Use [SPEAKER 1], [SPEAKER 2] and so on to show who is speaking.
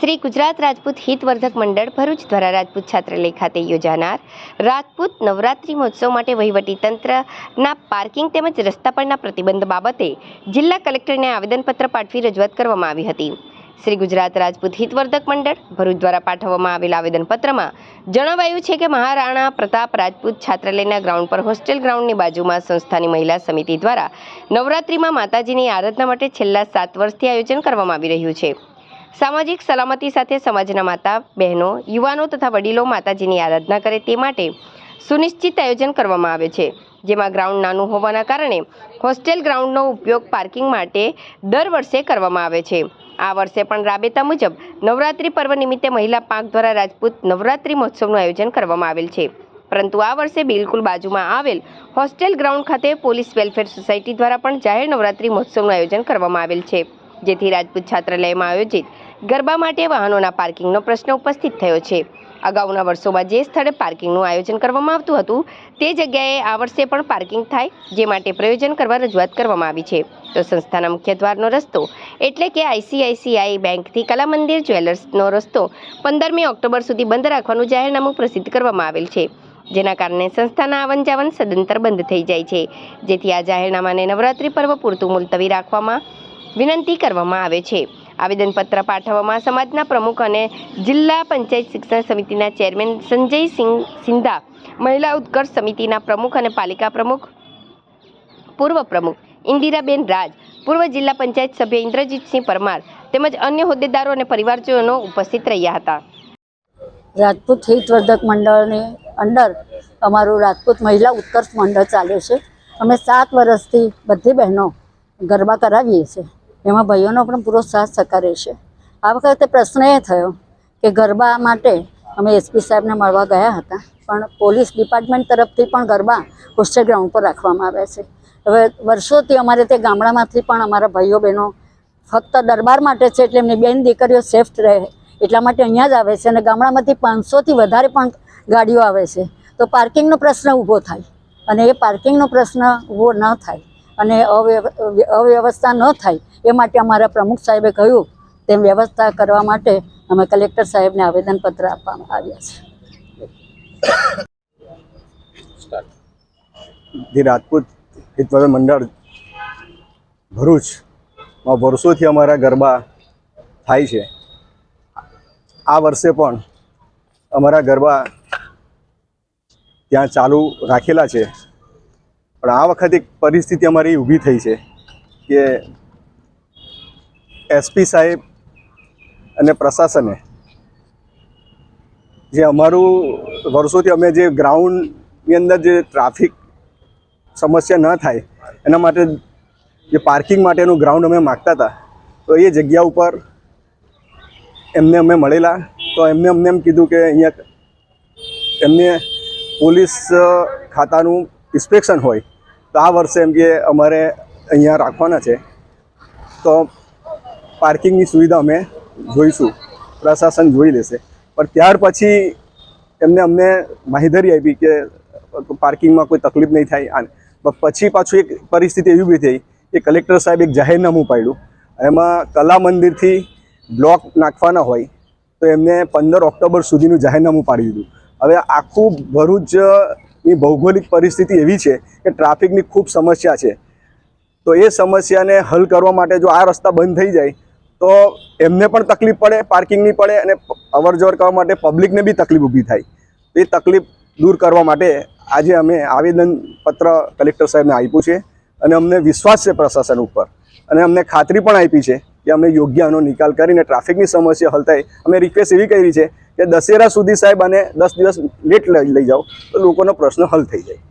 [SPEAKER 1] શ્રી ગુજરાત રાજપૂત હિતવર્ધક મંડળ ભરૂચ દ્વારા રાજપૂત છાત્રાલય ખાતે યોજાનાર રાજપૂત નવરાત્રિ મહોત્સવ માટે વહીવટી તંત્રના પાર્કિંગ તેમજ રસ્તા પરના પ્રતિબંધ બાબતે જિલ્લા કલેક્ટરને આવેદનપત્ર પાઠવી રજૂઆત કરવામાં આવી હતી. શ્રી ગુજરાત રાજપૂત હિતવર્ધક મંડળ ભરૂચ દ્વારા પાઠવવામાં આવેલા આવેદનપત્રમાં જણાવાયું છે કે મહારાણા પ્રતાપ રાજપૂત છાત્રાલયના ગ્રાઉન્ડ પર હોસ્ટેલ ગ્રાઉન્ડની બાજુમાં સંસ્થાની મહિલા સમિતિ દ્વારા નવરાત્રિમાં માતાજીની આરાધના માટે છેલ્લા સાત વર્ષથી આયોજન કરવામાં આવી રહ્યું છે. સામાજિક સલામતી સાથે સમાજના માતા, બહેનો, યુવાનો તથા વડીલો માતાજીની આરાધના કરે તે માટે સુનિશ્ચિત આયોજન કરવામાં આવે છે. જેમાં ગ્રાઉન્ડ નાનું હોવાના કારણે હોસ્ટેલ ગ્રાઉન્ડનો ઉપયોગ પાર્કિંગ માટે દર વર્ષે કરવામાં આવે છે. આ વર્ષે પણ રાબેતા મુજબ નવરાત્રિ પર્વ નિમિત્તે મહિલા પાંખ દ્વારા રાજપૂત નવરાત્રિ મહોત્સવનું આયોજન કરવામાં આવેલ છે. પરંતુ આ વર્ષે બિલકુલ બાજુમાં આવેલ હોસ્ટેલ ગ્રાઉન્ડ ખાતે પોલીસ વેલફેર સોસાયટી દ્વારા પણ જાહેર નવરાત્રિ મહોત્સવનું આયોજન કરવામાં આવેલ છે. જેથી રાજપૂત છાત્રાલયમાં આયોજિત ગરબા માટે વાહનોના પાર્કિંગનો પ્રશ્ન ઉપસ્થિત થયો છે. અગાઉના વર્ષોમાં જે સ્થળે પાર્કિંગનું આયોજન કરવામાં આવતું હતું, તે જગ્યાએ આ વર્ષે પણ પાર્કિંગ થાય, જે માટે પ્રયોજન કરવા રજૂઆત કરવામાં આવી છે. તો સંસ્થાના મુખ્ય દ્વારનો રસ્તો એટલે કે આઈસીઆઈસીઆઈ બેંકથી કલા મંદિર જ્વેલર્સનો રસ્તો પંદરમી ઓક્ટોબર સુધી બંધ રાખવાનું જાહેરનામું પ્રસિદ્ધ કરવામાં આવેલ છે. જેના કારણે સંસ્થાના આવન જાવન સદંતર બંધ થઈ જાય છે. જેથી આ જાહેરનામાને નવરાત્રિ પર્વ પૂરતું મુલતવી રાખવામાં વિનંતી કરવામાં આવે છે. આવેદનપત્ર પાઠવવામાં સમાજના પ્રમુખ અને જિલ્લા પંચાયત શિક્ષણ સમિતિના ચેરમેન સંજય સિંહ સિંધા, મહિલા ઉત્કર્ષ સમિતિના પ્રમુખ અને પાલિકા પ્રમુખ, પૂર્વ પ્રમુખ ઇન્દિરાબેન રાજ, પૂર્વ જિલ્લા પંચાયત સભ્ય ઇન્દ્રજીતસિંહ પરમાર તેમજ અન્ય હોદ્દેદારો અને પરિવારજનો ઉપસ્થિત રહ્યા હતા.
[SPEAKER 2] રાજપૂત હિતવર્ધક મંડળની અંદર અમારું રાજપૂત મહિલા ઉત્કર્ષ મંડળ ચાલે છે. અમે સાત વર્ષથી બધી બહેનો ગરબા કરાવીએ છીએ. એમાં ભાઈઓનો પણ પૂરો સાથ સકારે છે. આ વખતે પ્રશ્ન એ થયો કે ગરબા માટે અમે એસપી સાહેબને મળવા ગયા હતા, પણ પોલીસ ડિપાર્ટમેન્ટ તરફથી પણ ગરબા હોસ્ટેલ ગ્રાઉન્ડ પર રાખવામાં આવ્યા છે. હવે વર્ષોથી અમારે તે ગામડામાંથી પણ અમારા ભાઈઓ બહેનો ફક્ત દરબાર માટે છે એટલે એમની બેન દીકરીઓ સેફ રહે, એટલા માટે અહીંયા જ આવે છે અને ગામડામાંથી પાંચસોથી વધારે પણ ગાડીઓ આવે છે. તો પાર્કિંગનો પ્રશ્ન ઊભો થાય અને એ પાર્કિંગનો પ્રશ્ન ઊભો ન થાય અને અવ્યવ- અવ્યવસ્થા ન થાય એ માટે અમારા પ્રમુખ સાહેબે કહ્યું, તેમ વ્યવસ્થા કરવા માટે અમે કલેક્ટર સાહેબને આવેદનપત્ર આપવામાં આવ્યા છે.
[SPEAKER 3] જે, રાજપૂત હિતવર મંડળ ભરૂચમાં વર્ષોથી અમારા ગરબા થાય છે. આ વર્ષે પણ અમારા ગરબા ત્યાં ચાલુ રાખેલા છે. પણ આ વખતે એક પરિસ્થિતિ અમારી ઊભી થઈ છે કે એસપી સાહેબ અને પ્રશાસને જે અમારું વર્ષોથી અમે જે ગ્રાઉન્ડની અંદર જે ટ્રાફિક સમસ્યા ન થાય, એના માટે જે પાર્કિંગ માટેનું ગ્રાઉન્ડ અમે માગતા હતા, તો એ જગ્યા ઉપર એમને અમે મળેલા. તો એમને અમને એમ કીધું કે અહીંયા એમને પોલીસ ખાતાનું ઇન્સ્પેક્શન હોય, તો આ વર્ષે એમ કે અમારે અહીંયા રાખવાના છે. તો પાર્કિંગની સુવિધા અમે જોઈશું, પ્રશાસન જોઈ લેશે. પણ ત્યાર પછી એમને અમને માહિતી આપી કે પાર્કિંગમાં કોઈ તકલીફ નહીં થાય. પછી પાછું એક પરિસ્થિતિ એવી ઊભી થઈ કે કલેક્ટર સાહેબ એક જાહેરનામું પાડ્યું. એમાં કલા મંદિરથી બ્લોક નાખવાના હોય, તો એમને પંદર ઓક્ટોબર સુધીનું જાહેરનામું પાડી દીધું. હવે આખું ભરૂચની ભૌગોલિક પરિસ્થિતિ એવી છે કે ટ્રાફિકની ખૂબ સમસ્યા છે. તો એ સમસ્યાને હલ કરવા માટે જો આ રસ્તા બંધ થઈ જાય, તો એમને પણ તકલીફ પડે પાર્કિંગની પડે અને અવર જવર કરવા માટે પબ્લિકને બી તકલીફ ઊભી થાય. એ તકલીફ દૂર કરવા માટે આજે અમે આવેદનપત્ર કલેક્ટર સાહેબને આપ્યું છે અને અમને વિશ્વાસ છે પ્રશાસન ઉપર. અને અમને ખાતરી પણ આપી છે કે અમે યોગ્ય આનો નિકાલ કરીને ટ્રાફિકની સમસ્યા હલ થાય. અમે રિક્વેસ્ટ એવી કરી છે કે દશેરા સુધી સાહેબ આને દસ દિવસ લેટ લઈ જાઓ તો લોકોનો પ્રશ્ન હલ થઈ જાય.